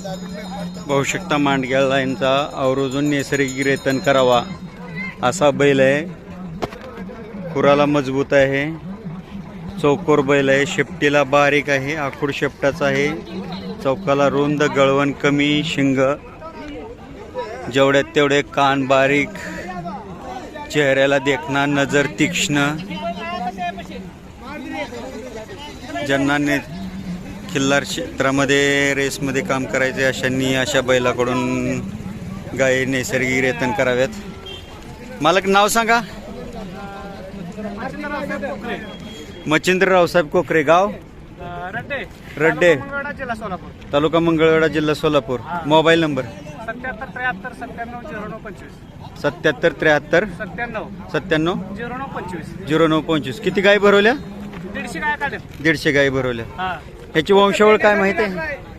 पाहू शकता मांडग्याळ लाईनचा आवर्जून नैसर्गिक रेतन करावा असा बैल आहे. खुराला मजबूत आहे. चौकोर बैल आहे. शेपटीला बारीक आहे. आखूड शेपटाचा आहे. चौकाला रुंद गळवण कमी शिंग. जेवढ्यात तेवढे कान बारीक चेहऱ्याला देखणा नजर तीक्ष्ण. ज्यांना ने खिल्लार क्षेत्रामध्ये रेसमध्ये काम करायचे अशांनी अशा बैलाकडून गायी नैसर्गिक रेतन कराव्यात मालक नाव सांगा. मच्छिंद्र रावसाहेब कोकरे गाव. रड्डे. तालुका मंगळवेढा जिल्हा सोलापूर. Mobile number. सत्याहत्तर त्र्याहत्तर सत्त्याण्णव. झिरो नऊ पंचवीस. किती गाय भरवल्या? दीडशे गायी भरवल्या. हा ह्याची वंशावळ काय माहिती? आहे